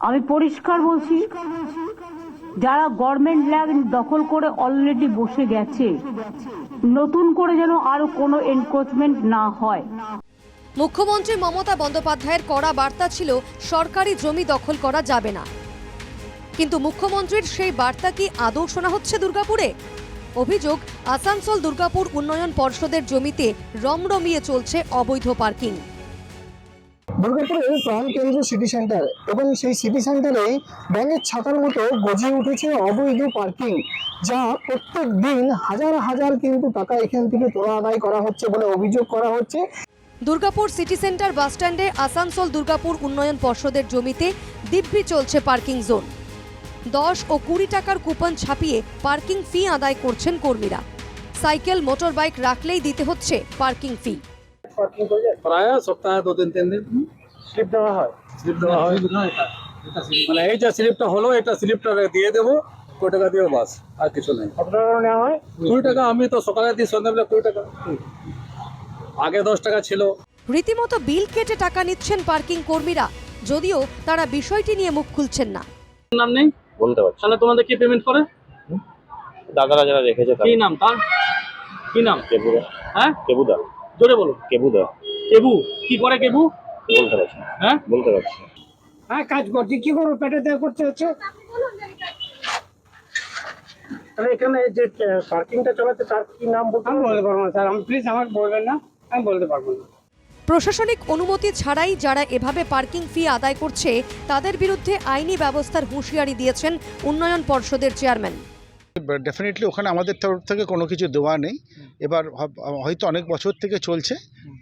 আমি পরিষ্কার বলছি, যারা গভর্নমেন্ট ল্যান্ড দখল করে অলরেডি বসে গেছে, নতুন করে যেন আরও কোনো এনক্রোচমেন্ট না হয়। মুখ্যমন্ত্রী মমতা বন্দ্যোপাধ্যায়ের কড়া বার্তা ছিল, সরকারি জমি দখল করা যাবে না। কিন্তু মুখ্যমন্ত্রীর সেই বার্তা কি আদৌ শোনা হচ্ছে দুর্গাপুরে? অভিযোগ, আসানসোল দুর্গাপুর উন্নয়ন পর্ষদের জমিতে রমরমিয়ে চলছে অবৈধ পার্কিং। দুর্গাপুরের প্রাণকেন্দ্র সিটি সেন্টার এবং সেই সিটি সেন্টারে ব্যাঙের ছাতার মতো গজিয়ে উঠেছে অবৈধ পার্কিং যা প্রত্যেক দিন হাজার হাজার কিন্তু টাকা এখান থেকে তোলা আদায় করা হচ্ছে বলে অভিযোগ করা হচ্ছে। দুর্গাপুর সিটি সেন্টার বাসস্ট্যান্ডে আসানসোল দুর্গাপুর উন্নয়ন পর্ষদের জমিতে দিব্যি চলছে পার্কিং জোন দশ ও কুড়ি টাকার কুপন ছাপিয়ে পার্কিং ফি আদায় করছেন কর্মীরা। সাইকেল মোটর বাইক রাখলেই দিতে হচ্ছে পার্কিং ফি পার্কিং করে প্রায় সপ্তাহে দু দিন তিন দিন। স্লিপ দেওয়া হয়? স্লিপ দেওয়া হয়। মানে এই যে স্লিপটা হলো এটা স্লিপটা দিয়ে দেবো। কুড়ি টাকা দিয়ে বাস আর কিছু নেই। কত টাকা নেওয়া হয়? কুড়ি টাকা আমি তো সকালে দিই সন্ধ্যাবেলা কুড়ি টাকা। আগে দশ টাকা ছিল। রীতিমতো বিল কেটে টাকা নিচ্ছেন পার্কিং কর্মীরা। যদিও তারা বিষয়টি নিয়ে মুখ খুলছেন না। নাম নেই? বলতে পারছি তাহলে তোমাদের কি পেমেন্ট করে? দাদারা যারা রেখেছে কি নাম তার? কি নাম? কেবুদা। হ্যাঁ? কেবুদা। জোরে বলো কেবুদা কেবু? কি করে কেবু? বলতে পারছি হ্যাঁ? বলতে পারছি। হ্যাঁ কাজ করছি কি করব পেটে দেওয়া করতে হচ্ছে তাহলে এখানে যে পার্কিংটা চালাচ্ছে তার কি নাম বলতে আমি বলতে পারব না স্যার। আমি প্লিজ আমাকে বলবেন না। আমি বলতে পারব না। প্রশাসনিক অনুমতি ছাড়াই যারা এভাবে পার্কিং ফি আদায় করছে তাদের বিরুদ্ধে আইনি ব্যবস্থার হুঁশিয়ারি দিয়েছেন উন্নয়ন পর্ষদের চেয়ারম্যান ডেফিনেটলি ওখানে আমাদের তরফ থেকে কোনো কিছু দেওয়া নেই। এবার হয়তো অনেক বছর থেকে চলছে।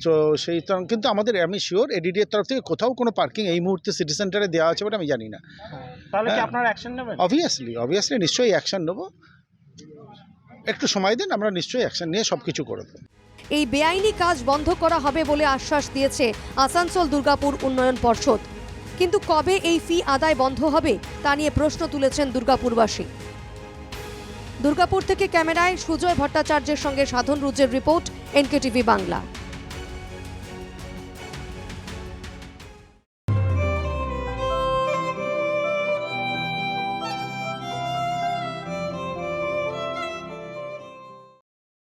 তো সেই কিন্তু আমাদের আমি শিওর এডিডিএর তরফ থেকে কোথাও কোনো পার্কিং এই মুহূর্তে সিটি সেন্টারে দেওয়া আছে বলে আমি জানি না। তাহলে কি হ্যাঁ। আপনারা অ্যাকশন নেবেন? অবভিয়াসলি অবভিয়াসলি নিশ্চয়ই অ্যাকশন নেব। একটু সময় দিন আমরা নিশ্চয়ই অ্যাকশন নিয়ে সব কিছু করে দেবো। এই বেআইনি কাজ বন্ধ করা হবে বলে আশ্বাস দিয়েছে আসানসোল দুর্গাপুর উন্নয়ন পর্ষদ। কিন্তু কবে এই ফি আদায় বন্ধ হবে তা নিয়ে প্রশ্ন তুলেছেন দুর্গাপুরবাসী। দুর্গাপুর থেকে ক্যামেরায় সুজয় ভট্টাচার্যের সঙ্গে সাধন রুজের রিপোর্ট এনকেটিভি বাংলা।